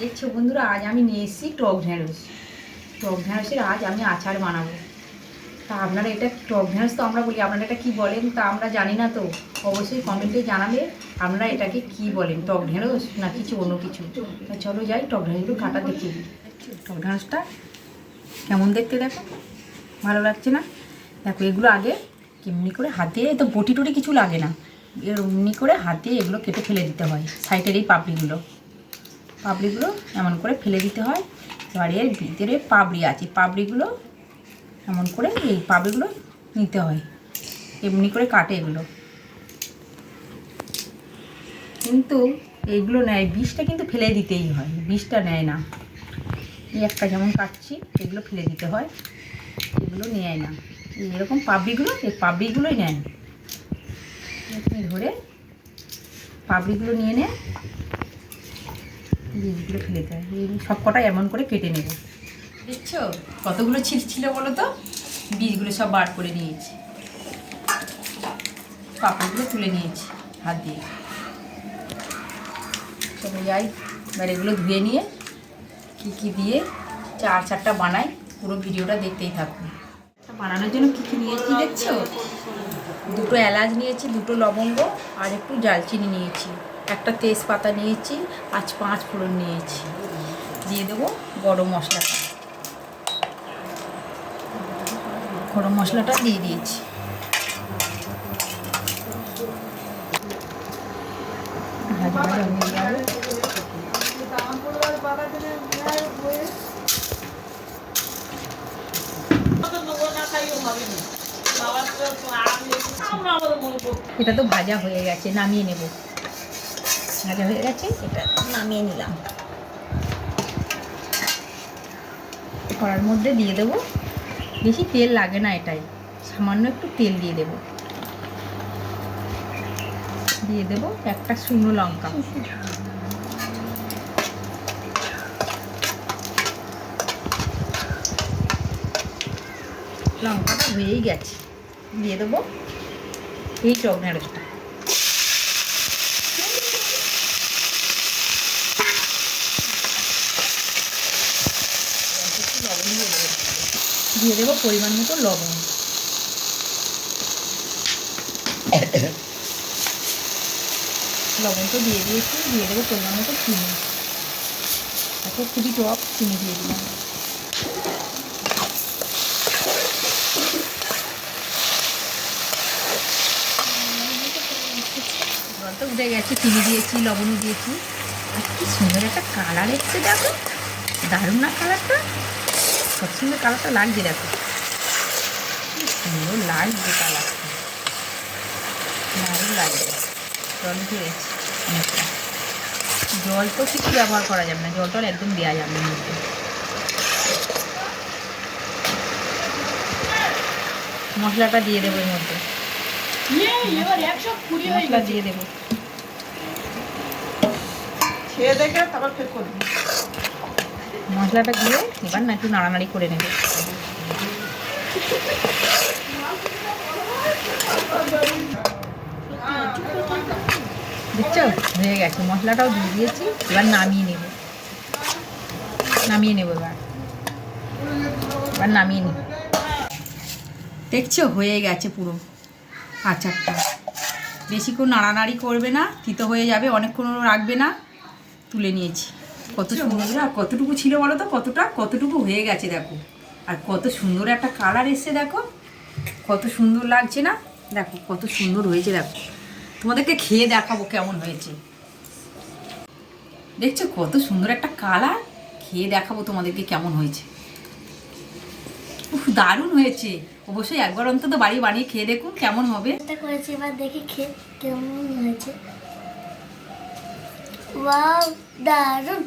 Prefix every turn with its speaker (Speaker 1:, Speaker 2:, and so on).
Speaker 1: দেখছ বন্ধুরা, আজ আমি নিয়ে এসেছি টক ঢেঁড়স। টক ঢেঁড়সের আজ আমি আচার বানাবো। তা আপনারা এটা টক ঢেঁড়স তো আমরা বলি, আপনারা এটা কী বলেন তা আমরা জানি না তো। অবশ্যই কমেন্টে জানাবে, আপনারা এটাকে কি বলেন, টক ঢেঁড়স না কিছু অন্য কিছু? তা চলো যাই, টক ঢেঁড়সগুলো কাটা দিই টক ঢেঁড়সটা কেমন দেখতে দেখো? ভালো লাগছে না? দেখো, এগুলো আগে কেমনি করে হাতে তো বটি টটি কিছু লাগে না। এমনি করে হাতে এগুলো কেটে ফেলে দিতে হয়, সাইডের এই পাপড়িগুলো। পাপড়িগুলো এমন করে ফেলে দিতে হয়। এবার এর ভিতরে পাপড়ি আছে। পাপড়িগুলো এমন করে এই পাপড়িগুলো নিতে হয়। এমনি করে কাটে এগুলো। কিন্তু এইগুলো নেয়, বিষটা কিন্তু ফেলে দিতেই হয়। বিষটা নেয় না। এই একটা যেমন কাটছি, এগুলো ফেলে দিতে হয়। এগুলো নেয় না। এরকম পাপড়িগুলো এই পাপড়িগুলোই নেন ধরে পাবড়িগুলো নিয়ে নে। বীজগুলো ফেলে দেয়। এই সব কটা এমন করে কেটে নেব। দেখছ? কতগুলো ছিল বলো তো? বীজগুলো সব বার করে নিয়েছি। পাপড়গুলো তুলে নিয়েছি হাত দিয়ে। চলে যাই, এবার এগুলো ধুয়ে নিয়ে কী কী দিয়ে চার চারটা বানাই, পুরো ভিডিওটা দেখতেই থাকুন বানানোর জন্য কী কী নিয়েছি দেখছ? দুটো এলাচ নিয়েছি, দুটো লবঙ্গ আর একটু জালচিনি নিয়েছি। একটা তেজপাতা নিয়েছি আজ পাঁচ ফোড়ন নিয়েছি। দিয়ে দেবো গরম মশলাটা। গরম মশলাটা দিয়ে দিয়েছি। এটা তো ভাজা হয়ে গেছে, নামিয়ে নেব। ভাজা হয়ে গেছে, এটা নামিয়ে নিলাম। কড়ার মধ্যে দিয়ে দেব। বেশি তেল লাগে না এটাই, সামান্য একটু তেল দিয়ে দেব। দিয়ে দেব একটা শুকনো লঙ্কা। লঙ্কাটা হয়েই গেছে। দিয়ে দেবো এই টক ঢেঁড়সটা একটু লবণ দিয়ে দেবো দিয়ে দেবো পরিমাণ মতো লবণ। লবণ তো দিয়ে দিয়েছি, দিয়ে দেবো পরিমাণ মতো চিনি। এখন খুবই টক চিনি দিয়ে দিলাম। তো উঠে গেছে, চিনি দিয়েছি, লবণও দিয়েছি। কি সুন্দর একটা কালার এসছে দেখো। দারুণ না কালারটা কত সুন্দর কালারটা লাগছে দেখো। সুন্দর লাগছে কালারটা। দারুণ লাগছে। জল অনেকটা জল তো কিছু ব্যবহার করা যাবে না জল টল একদম দেওয়া যাবে না মধ্যে মশলাটা দিয়ে দেবো এর মধ্যে। মশলা দিয়ে দেবো।
Speaker 2: খেয়ে দেখে তারপর ফের করবি।
Speaker 1: মশলাটা দিয়ে এবার না একটু নাড়ানাড়ি করে নেবে। দেখছ? হয়ে গেছে। মশলাটাও দিয়ে দিয়েছি। এবার নামিয়ে নেব। নামিয়ে নেব এবার। এবার নামিয়ে নেব দেখছ? হয়ে গেছে পুরো আচারটা। বেশিক্ষণ নাড়ানাড়ি করবে না, তিতো হয়ে যাবে, অনেকক্ষণ রাখবে না, তুলে নিয়েছি। কত সুন্দর আর কতটুকু ছিল বলো তো? কতটা? কতটুকু হয়ে গেছে দেখো। আর কত সুন্দর একটা কালার এসছে দেখো। কত সুন্দর লাগছে না? দেখো, কত সুন্দর হয়েছে দেখো। তোমাদেরকে খেয়ে দেখাবো কেমন হয়েছে। দেখছ, কত সুন্দর একটা কালার খেয়ে দেখাবো তোমাদেরকে কেমন হয়েছে। দারুণ হয়েছে। অবশ্যই একবার অন্তত বাড়ি বানিয়ে খেয়ে দেখুন কেমন হবে।
Speaker 3: এবার দেখি খেয়ে কেমন হয়েছে। দারুণ।